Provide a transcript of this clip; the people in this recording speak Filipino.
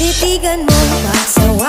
Titigan mo, pasawaan sa